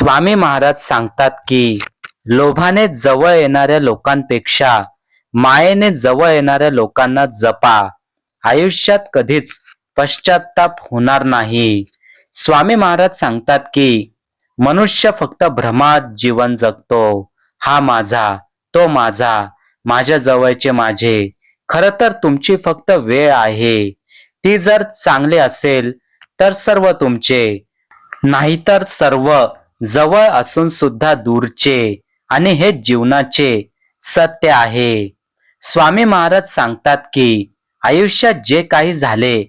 स्वामी महाराज सांगतात की लोभाने जवळ येणाऱ्या लोकांपेक्षा मायेने जवळ येणाऱ्या लोकांना जपा. आयुष्यात कधीच पश्चाताप होणार नाही. स्वामी महाराज सांगतात की मनुष्य फक्त भ्रमात जीवन जगतो. हा माझा तो माझा माझ्या जवळचे माझे. खर तर तुमची फक्त वेळ आहे. ती जर चांगली असेल तर सर्व तुमचे. नाहीतर सर्व जवळ असून सुद्धा दूरचे आणि हे जीवनाचे सत्य आहे. स्वामी महाराज सांगतात की आयुष्यात जे काही झाले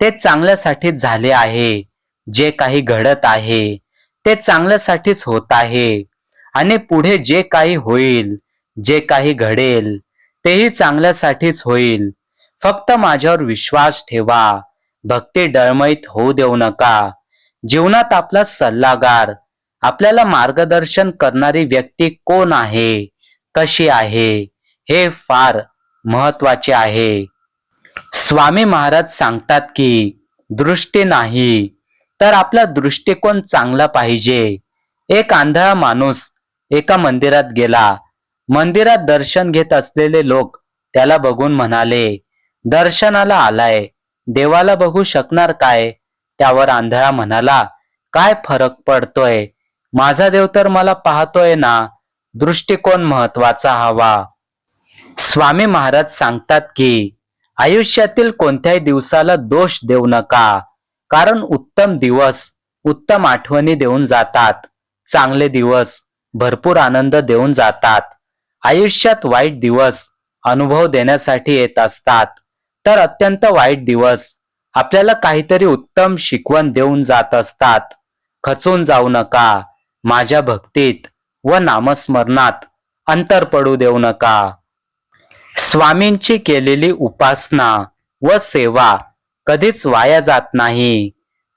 ते चांगल्यासाठीच झाले आहे. जे काही घडत आहे ते चांगल्यासाठीच होत आहे. आणि पुढे जे काही होईल जे काही घडेल तेही चांगल्यासाठीच होईल. फक्त माझ्यावर विश्वास ठेवा. भक्ती डळमळीत होऊ देऊ नका. जीवनात आपला सल्लागार आपल्याला मार्गदर्शन करणारी व्यक्ती कोण आहे? कशी आहे? हे फार महत्त्वाचे आहे. स्वामी महाराज सांगतात की दृष्टी नाही तर आपला दृष्टिकोन चांगला पाहिजे. एक आंधळा माणूस एका मंदिरात गेला. मंदिरात दर्शन घेत असलेले लोक त्याला बघून म्हणाले दर्शनाला आलाय. देवाला बघू शकणार काय? त्यावर आंधळा म्हणाला काय फरक पडतोय? माझा देव तर मला पाहतोय ना दृष्टिकोन महत्त्वाचा हवा. स्वामी महाराज सांगतात की आयुष्यातील कोणत्याही दिवसाला दोष देऊ नका कारण उत्तम दिवस उत्तम आठवणी देऊन जातात चांगले दिवस भरपूर आनंद देऊन जातात. आयुष्यात वाईट दिवस अनुभव देण्यासाठी येत असतात. तर अत्यंत वाईट दिवस आपल्याला काहीतरी उत्तम शिकवण देऊन जात असतात. खचून जाऊ नका माझ्या भक्तीत व नामस्मरणात अंतर पडू देऊ नका. स्वामींची केलेली उपासना व सेवा कधीच वाया जात नाही.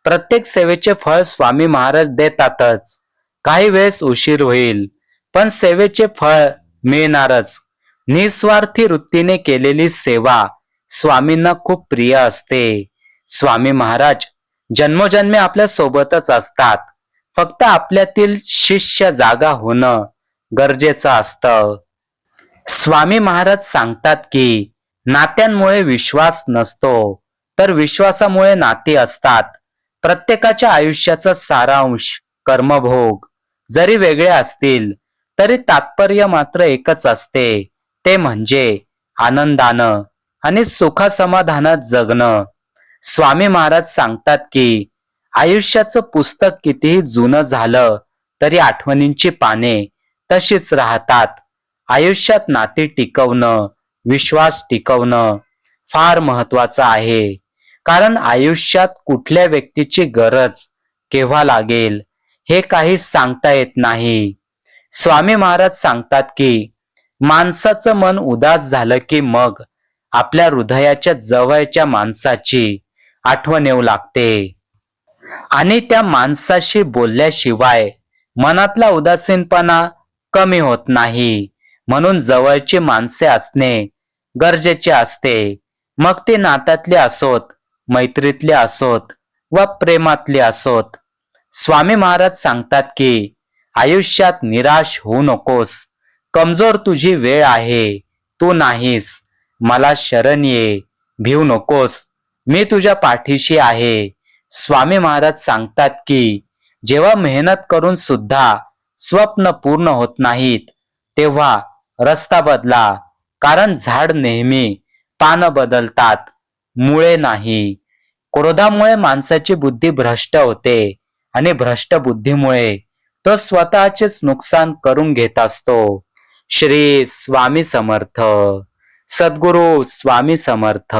प्रत्येक सेवेचे फळ स्वामी महाराज देतातच. काही वेळेस उशीर होईल पण सेवेचे फळ मिळणारच. निस्वार्थी वृत्तीने केलेली सेवा स्वामींना खूप प्रिय असते. स्वामी महाराज जन्मोजन्मी आपल्या सोबतच असतात. फक्त आपल्यातील शिष्य जागा होणं गरजेचं असतं. स्वामी महाराज सांगतात की नात्यांमुळे विश्वास नसतो तर विश्वासामुळे नाती असतात. प्रत्येकाच्या आयुष्याचा सारांश कर्मभोग जरी वेगळे असतील तरी तात्पर्य मात्र एकच असते. ते म्हणजे आनंदानं आणि सुखासमाधानात जगणं. स्वामी महाराज सांगतात की आयुष्याचं पुस्तक कितीही जुनं झालं तरी आठवणींची पाने तशीच राहतात. आयुष्यात नाती टिकवणं विश्वास टिकवणं फार महत्वाचं आहे. कारण आयुष्यात कुठल्या व्यक्तीची गरज केव्हा लागेल हे काही सांगता येत नाही. स्वामी महाराज सांगतात की माणसाचं मन उदास झालं की मग आपल्या हृदयाच्या जवळच्या माणसाची आठवण येऊ लागते. आणि त्या माणसाशी बोलल्याशिवाय मनातला उदासीनपणा कमी होत नाही. म्हणून जवळची माणसे असणे गरजेचे असते. मग ते नात्यातले असोत मैत्रीतले असोत व प्रेमातले असोत. स्वामी महाराज सांगतात की आयुष्यात निराश होऊ नकोस. कमजोर तुझी वेळ आहे. तू नाहीस. मला शरण ये. भिऊ नकोस. मी तुझ्या पाठीशी आहे. स्वामी महाराज सांगतात की जेव्हा मेहनत करून सुद्धा स्वप्न पूर्ण होत नाहीत तेव्हा रस्ता बदला. कारण झाड नेहमी पानं बदलतात मुळे नाही. क्रोधामुळे माणसाची बुद्धी भ्रष्ट होते आणि भ्रष्ट बुद्धीमुळे तो स्वतःचेच नुकसान करून घेत असतो. श्री स्वामी समर्थ. सद्गुरु स्वामी समर्थ.